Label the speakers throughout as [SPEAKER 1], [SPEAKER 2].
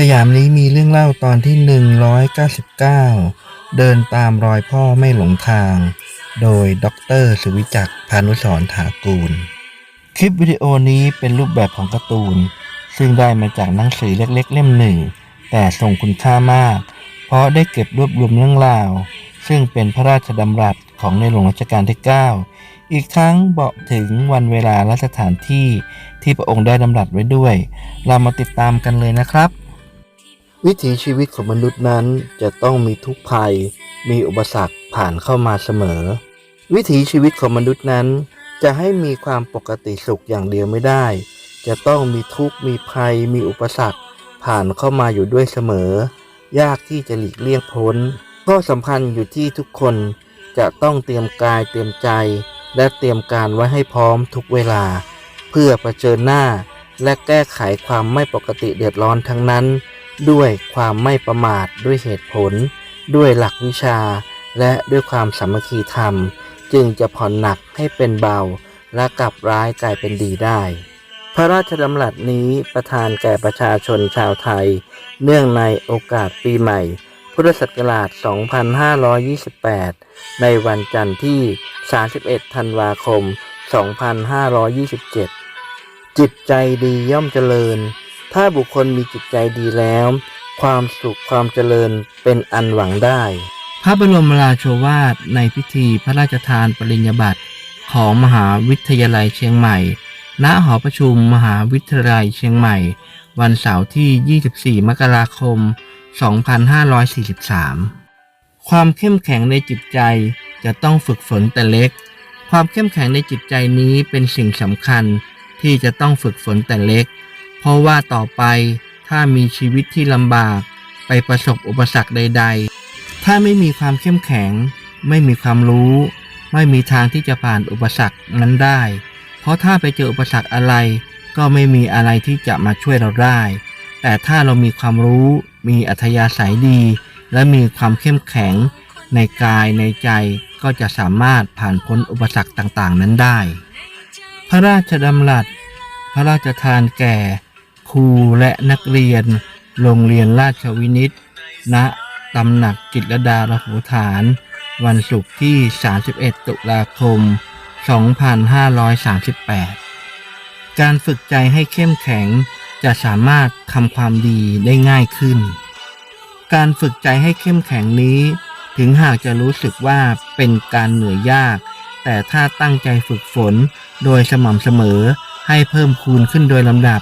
[SPEAKER 1] สยามนี้มีเรื่องเล่าตอนที่ 199 เดินตามรอยพ่อไม่หลงทาง โดยดรสุวิจักพานุสร์ถากูล คลิปวิดีโอนี้เป็นรูปแบบของการ์ตูน ซึ่งได้มาจากหนังสือเล็กๆ เล่มหนึ่ง แต่ทรงคุณค่ามาก เพราะได้เก็บรวบรวมเรื่องราว ซึ่งเป็นพระราชดำรัสของในหลวงรัชกาลที่ 9 อีกทั้งบอกถึงวันเวลาและสถานที่ที่พระองค์ได้ดำรัสไว้ด้วย เรามาติดตามกันเลยนะครับ วิถีชีวิตของมนุษย์นั้นจะต้องมีทุกภัย มีอุปสรรคผ่านเข้ามาเสมอ วิถีชีวิตของมนุษย์นั้น จะให้มีความปกติสุขอย่างเดียวไม่ได้ จะต้องมีทุกข์มีภัย มีอุปสรรค ผ่านเข้ามาอยู่ด้วยเสมอ ยากที่จะหลีกเลี่ยงพ้นข้อสำคัญอยู่ที่ทุกคนจะต้องเตรียมกายเตรียมใจ และเตรียมการไว้ให้พร้อมทุกเวลา เพื่อเผชิญหน้าและแก้ไขความไม่ปกติเดือดร้อนทั้งนั้น ด้วยความไม่ประมาทด้วยเหตุผล ด้วยหลักวิชา และด้วยความสามัคคีธรรม จึงจะผ่อนหนักให้เป็นเบา และกลับร้ายกลายเป็นดีได้ พระราชดำรัสนี้ประทานแก่ประชาชนชาวไทย เนื่องในโอกาสปีใหม่ พุทธศักราช 2528 ในวันจันทร์ที่ 31 ธันวาคม 2527 จิตใจดีย่อมเจริญ ถ้าบุคคลมีจิตใจดีแล้ว ความสุขความเจริญเป็นอันหวังได้ พระบรมราโชวาทในพิธีพระราชทานปริญญาบัตรของมหาวิทยาลัยเชียงใหม่ ณ หอประชุมมหาวิทยาลัยเชียงใหม่ วันเสาร์ที่ 24 มกราคม 2543 ความเข้มแข็งในจิตใจจะต้องฝึกฝนแต่เล็ก ความเข้มแข็งในจิตใจนี้เป็นสิ่งสำคัญที่จะต้องฝึกฝนแต่เล็ก เพราะว่าต่อไปถ้ามีชีวิตที่ลำบากไปประสบอุปสรรคใด ๆ ถ้าไม่มีความเข้มแข็ง ไม่มีความรู้ ไม่มีทางที่จะผ่านอุปสรรคนั้นได้ เพราะถ้าไปเจออุปสรรคอะไร ก็ไม่มีอะไรที่จะมาช่วยเราได้ แต่ถ้าเรามีความรู้ มีอัธยาศัยดี และมีความเข้มแข็ง ในกายในใจก็จะสามารถผ่านพ้นอุปสรรคต่างๆ นั้นได้ พระราชดำรัส พระราชทานแก่ ครูและนักเรียน โรงเรียนราชวินิตณตำหนักจิตรดาระหูฐาน วันศุกร์ที่ 31 ตุลาคม 2538 การฝึกใจให้เข้มแข็งจะสามารถทำความดีได้ง่ายขึ้น การฝึกใจให้เข้มแข็งนี้ ถึงหากจะรู้สึกว่าเป็นการเหนื่อยยาก แต่ถ้าตั้งใจฝึกฝนโดยสม่ำเสมอให้เพิ่มคูณขึ้นโดยลำดับ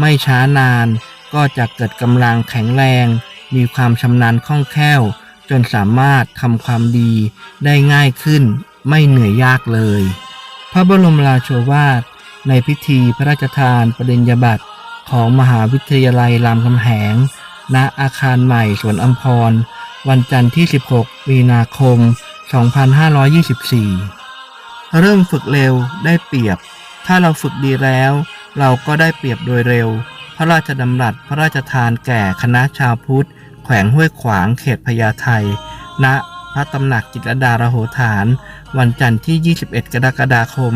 [SPEAKER 1] ไม่ช้านานก็จะเกิดกำลังแข็งแรง มีความชำนาญคล่องแคล่ว จนสามารถทำความดีได้ง่ายขึ้น ไม่เหนื่อยยากเลย พระบรมราโชวาท ในพิธีพระราชทานปริญญาบัตรของมหาวิทยาลัยรามคำแหง ณ อาคารใหม่สวนอัมพร วันจันทร์ที่ 16 มีนาคม 2524 เริ่มฝึกเร็วได้เปรียบ ถ้าเราฝึกดีแล้ว เราก็ได้เปรียบโดยเร็ว พระราชดำรัสพระราชทานแก่คณะชาวพุทธ แขวงห้วยขวางเขตพญาไทณพระตำหนักจิตรลดารโหฐาน วันจันทร์ที่ 21 กรกฎาคม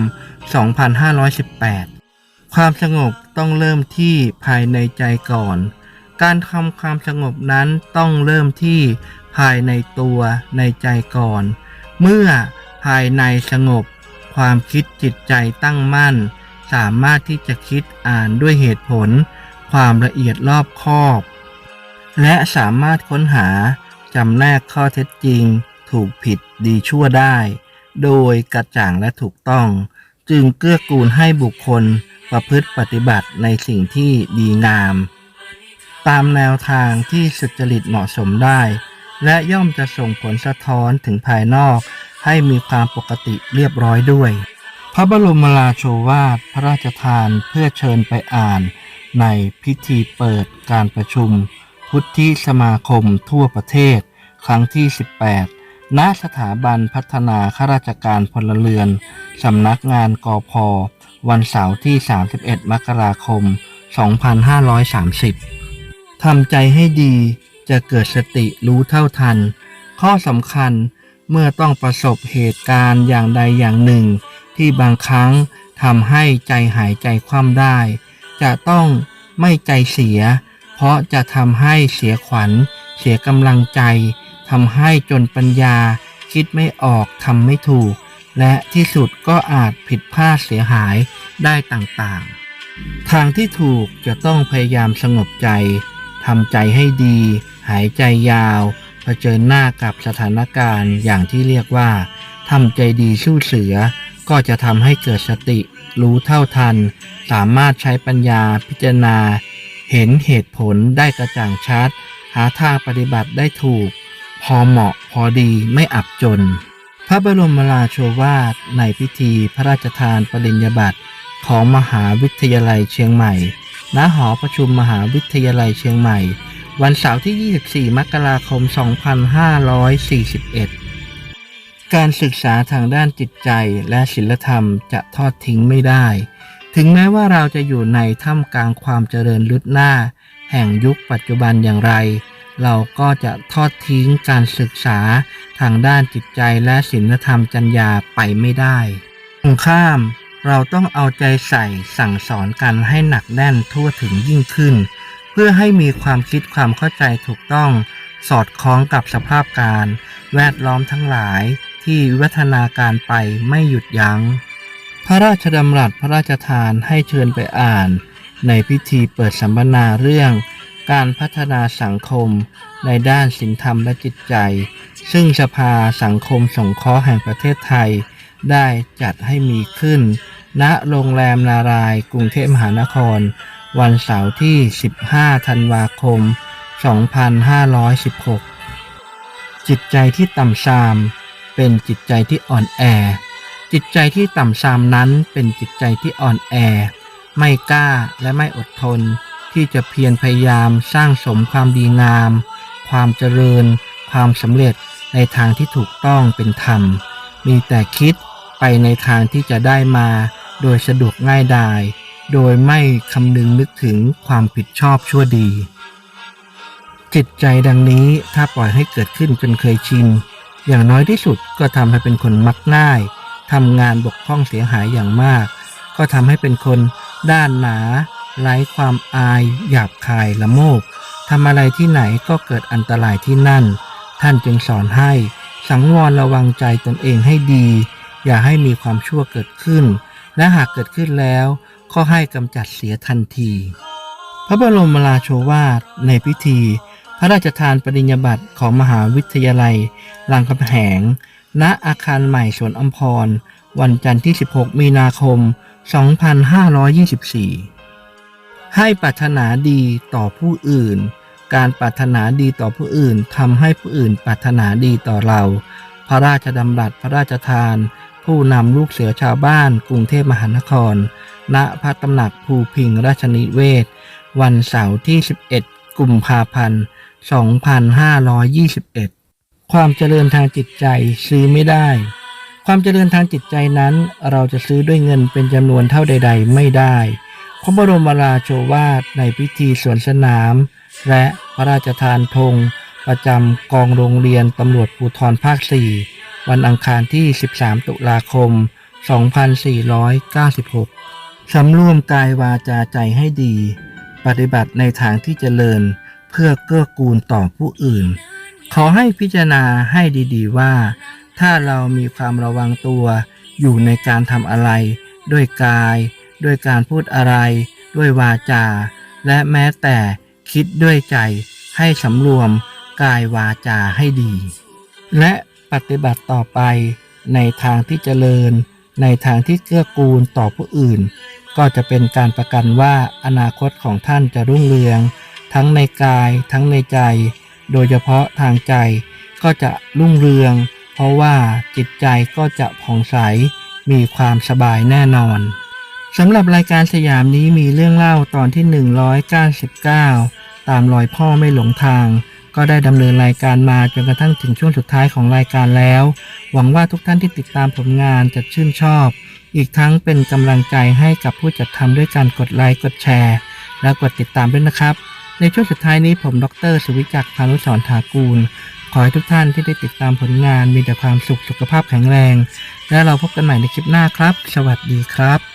[SPEAKER 1] 2518 ความสงบต้องเริ่มที่ภายในใจก่อน การทำความสงบนั้นต้องเริ่มที่ภายในตัวในใจก่อน เมื่อภายในสงบ ความคิดจิตใจตั้งมั่น สามารถที่จะคิดอ่านด้วยเหตุผล ความละเอียดรอบคอบ และสามารถค้นหาจำแนกข้อเท็จจริง ถูกผิดดีชั่วได้ โดยกระจ่างและถูกต้อง จึงเกื้อกูลให้บุคคลประพฤติปฏิบัติในสิ่งที่ดีงาม ตามแนวทางที่สุจริตเหมาะสมได้ และย่อมจะส่งผลสะท้อนถึงภายนอกให้มีความปกติเรียบร้อยด้วย พระบรมราโชวาทพระราชทานเพื่อเชิญไปอ่านในพิธีเปิดการประชุม พุทธิสมาคมทั่วประเทศ ครั้งที่ 18 ณ สถาบันพัฒนาข้าราชการพลเรือน สำนักงานกอพวันเสาร์ที่ 31 มกราคม 2530 ทำใจให้ดีจะเกิดสติรู้เท่าทัน ข้อสำคัญเมื่อต้องประสบเหตุการณ์อย่างใดอย่างหนึ่ง ที่บางครั้งทำให้ใจหายใจคว่ำได้ จะต้องไม่ใจเสีย เพราะจะทำให้เสียขวัญ เสียกำลังใจทำให้จนปัญญา คิดไม่ออกทำไม่ถูก และที่สุดก็อาจผิดพลาดเสียหายได้ต่างๆ ทางที่ถูกจะต้องพยายามสงบใจทำใจให้ดี หายใจยาวเผชิญหน้ากับสถานการณ์อย่างที่เรียกว่าทำใจดีสู้เสือ ก็จะทำให้เกิดสติรู้เท่าทัน สามารถใช้ปัญญาพิจารณา เห็นเหตุผลได้กระจ่างชัด หาทางปฏิบัติได้ถูก พอเหมาะพอดีไม่อับจน พระบรมราโชวาทในพิธีพระราชทานปริญญาบัตรของมหาวิทยาลัยเชียงใหม่ ณ หอประชุมมหาวิทยาลัยเชียงใหม่ วันเสาร์ที่ 24 มกราคม 2541 การศึกษาทางด้านจิตใจและศิลธรรมจะทอดทิ้งไม่ได้ ถึงแม้ว่าเราจะอยู่ในท่ามกลางความเจริญลุดหน้า แห่งยุคปัจจุบันอย่างไร เราก็จะทอดทิ้งการศึกษาทางด้านจิตใจและศีลธรรมจัญญาไปไม่ได้ตรงข้าม เราต้องเอาใจใส่สั่งสอนกันให้หนักแน่นทั่วถึงยิ่งขึ้น เพื่อให้มีความคิดความเข้าใจถูกต้อง สอดคล้องกับสภาพการ แวดล้อมทั้งหลาย ที่วัฒนาการไปไม่หยุดยัง้ง พระราชดำรัสพระราชทานให้เชิญไปอ่าน ในพิธีเปิดสัมมนาเรื่อง การพัฒนาสังคมในด้านศีลธรรมและจิตใจ ซึ่งสภาสังคมสงเคราะห์แห่งประเทศไทย ได้จัดให้มีขึ้น ณโรงแรมนารายกรุงเทพมหานคร วันเสาร์ที่ 15 ธันวาคม 2516 จิตใจที่ต่ำทราม เป็นจิตใจที่อ่อนแอ จิตใจที่ต่ำทรามนั้นเป็นจิตใจที่อ่อนแอ ไม่กล้าและไม่อดทน ที่จะเพียรพยายามสร้างสมความดีงาม ความเจริญ ความสำเร็จในทางที่ถูกต้องเป็นธรรม มีแต่คิดไปในทางที่จะได้มา โดยสะดวกง่ายดาย โดยไม่คำนึงนึกถึงความผิดชอบชั่วดี จิตใจดังนี้ถ้าปล่อยให้เกิดขึ้นจนเคยชิน อย่างน้อยที่สุดก็ทำให้เป็นคนมักง่ายทำงานบกพร่องเสียหายอย่างมาก ก็ทำให้เป็นคนด้านหนาไร้ความอาย หยาบคายละโมบทำอะไรที่ไหนก็เกิดอันตรายที่นั่น ท่านจึงสอนให้ สังวรระวังใจตนเองให้ดี อย่าให้มีความชั่วเกิดขึ้น และหากเกิดขึ้นแล้ว ก็ให้กำจัดเสียทันที พระบรมราโชวาทในพิธี ระราชทานปริญญาบัตรของมหาวิทยาลัยรามคำแหง ณ อาคารใหม่สวนอัมพร วันจันทร์ที่ 16 มีนาคม 2524 ให้ปรารถนาดีต่อผู้อื่น การปรารถนาดีต่อผู้อื่นทำให้ผู้อื่นปรารถนาดีต่อเรา พระราชดำรัสพระราชทาน ผู้นำลูกเสือชาวบ้านกรุงเทพมหานคร ณ พระตำหนักภูพิงราชนิเวศ วันเสาร์ที่ 11 กุมภาพันธ์ 2521 ความเจริญทางจิตใจซื้อไม่ได้ ความเจริญทางจิตใจนั้นเราจะซื้อด้วยเงินเป็นจำนวนเท่าใด ๆ ไม่ได้ พระบรมราโชวาทในพิธีสวนสนาม และพระราชทานธงประจำกองโรงเรียนตำรวจภูธรภาค 4 วันอังคารที่ 13 ตุลาคม 2496 สำรวมกายวาจาใจให้ดี ปฏิบัติในทางที่เจริญ เพื่อเกื้อกูลต่อผู้อื่น ขอให้พิจารณาให้ดีๆว่า ถ้าเรามีความระวังตัวอยู่ในการทำอะไร ด้วยกาย ด้วยการพูดอะไร ด้วยวาจา และแม้แต่คิดด้วยใจให้สำรวมกายวาจาให้ดี และปฏิบัติต่อไปในทางที่เจริญ ในทางที่เกื้อกูลต่อผู้อื่น ก็จะเป็นการประกันว่าอนาคตของท่านจะรุ่งเรือง ทั้งในกายทั้งในใจ โดยเฉพาะทางใจก็จะรุ่งเรือง เพราะว่าจิตใจก็จะผ่องใส มีความสบายแน่นอนสำหรับรายการสยามนี้มีเรื่องเล่าตอนที่ 199 ตามรอยพ่อไม่หลงทาง ก็ได้ดำเนินรายการมาจนกระทั่งถึงช่วงสุดท้ายของรายการแล้ว หวังว่าทุกท่านที่ติดตามผลงานจะชื่นชอบ อีกทั้งเป็นกำลังใจให้กับผู้จัดทำด้วยการกดไลค์กดแชร์ และกดติดตามด้วยนะครับ ในช่วงสุดท้ายนี้ผมดรสุวิจักพานุสรถากูล ขอให้ทุกท่านที่ได้ติดตามผลงานมีแต่ความสุขสุขภาพแข็งแรง และเราพบกันใหม่ในคลิปหน้าครับ สวัสดีครับ